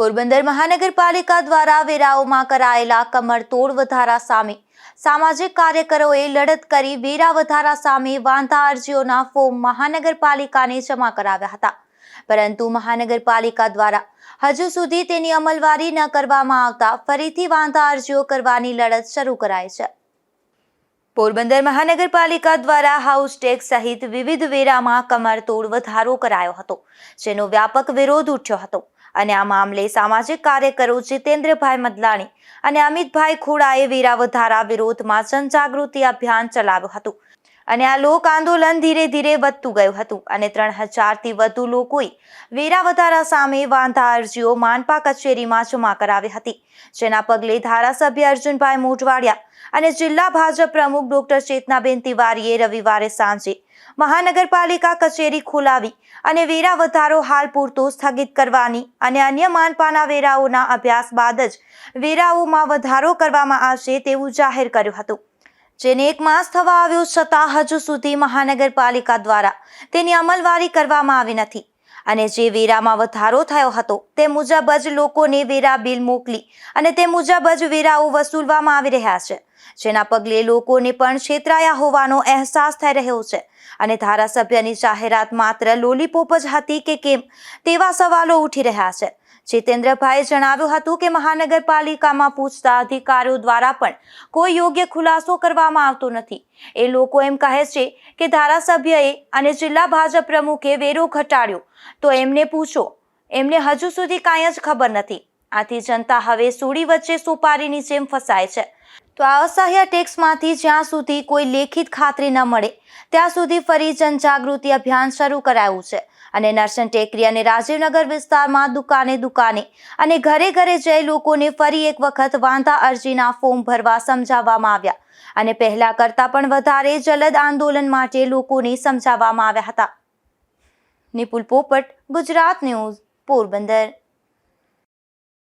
પોરબંદર મહાનગરપાલિકા દ્વારા વેરાઓમાં કરાયેલા કમરતોડ વધારા સામે સામાજિક કાર્યકરોએ લડત કરી વેરા વધારા સામે વાંધા અરજીઓના ફોર્મ મહાનગરપાલિકાને જમા કરાવ્યા હતા. પરંતુ મહાનગરપાલિકા દ્વારા હજુ સુધી તેની અમલવારી ન કરવામાં આવતા ફરીથી વાંધા અરજીઓ કરવાની લડત શરૂ કરાઈ છે. પોરબંદર મહાનગરપાલિકા દ્વારા હાઉસ ટેક્સ સહિત વિવિધ વેરામાં કમરતોડ વધારો કરાયો હતો, જેનો વ્યાપક વિરોધ ઉઠ્યો હતો. અને આ મામલે સામાજિક કાર્યકરો જીતેન્દ્રભાઈ મદલાણી અને અમિતભાઈ ખોડાએ વેરાવધારા વિરોધમાં જનજાગૃતિ અભિયાન ચલાવ્યું હતું. અને આ લોક આંદોલન ધીરે ધીરે વધતું ગયું હતું અને ત્રણ હજારથી વધુ લોકોએ વેરા વધારા સામે વાંધા અરજીઓ માનપા કચેરીમાં જમા કરાવી હતી, જેના પગલે ધારાસભ્ય અર્જુનભાઈ મોઢવાડિયા અને જિલ્લા ભાજપ પ્રમુખ ડોક્ટર ચેતનાબેન તિવારીએ રવિવારે સાંજે મહાનગરપાલિકા કચેરી ખોલાવી અને વેરા વધારો હાલ પૂરતો સ્થગિત કરવાની અને અન્ય માનપાના વેરાઓના અભ્યાસ બાદ જ વેરાઓમાં વધારો કરવામાં આવશે તેવું જાહેર કર્યું હતું. જેને એક માસ થવા આવ્યો છતાં હજુ સુધી મહાનગરપાલિકા દ્વારા તેની અમલવારી કરવામાં આવી નથી. અને જે વેરામાં વધારો થયો હતો તે મુજબ જ લોકોને વેરા બિલ મોકલી અને તે મુજબ જ વેરાઓ વસૂલવામાં આવી રહ્યા છે. જેના પગલે લોકોને પણ છેતરાયા હોવાનો અહેસાસ થઈ રહ્યો છે અને ધારાસભ્યની જાહેરાત માત્ર લોલીપોપ જ હતી કે કેમ તેવા સવાલો ઉઠી રહ્યા છે. જીતેન્દ્રભાઈએ જણાવ્યું હતું કે મહાનગરપાલિકામાં પૂછતા અધિકારીઓ દ્વારા પણ કોઈ યોગ્ય ખુલાસો કરવામાં આવતો નથી. એ લોકો એમ કહે છે કે ધારાસભ્યએ અને જિલ્લા ભાજપ પ્રમુખે વેરો ઘટાડ્યો. તો એમને પૂછો, એમને હજુ સુધી કાંઈ જ ખબર નથી. આથી જનતા હવે સુડી વચ્ચે સોપારીની જેમ ફસાય છે. તો આ અસહ્ય ટેક્સમાંથી જ્યાં સુધી કોઈ લેખિત ખાતરી ન મળે, ત્યાં સુધી ફરી જનજાગૃતિ અભિયાન શરૂ કરાયું છે. અને નરસન ટેકરી અને રાજીવનગર વિસ્તારમાં દુકાને દુકાને અને ઘરે ઘરે જઈ લોકોને ફરી એક વખત વાંધા અરજીના ફોર્મ ભરવા સમજાવવામાં આવ્યા. અને પહેલા કરતાં પણ વધારે જલદ આંદોલન માટે લોકોને સમજાવવામાં આવ્યા હતા. નિપુલ પોપટ, ગુજરાત ન્યૂઝ, પોરબંદર.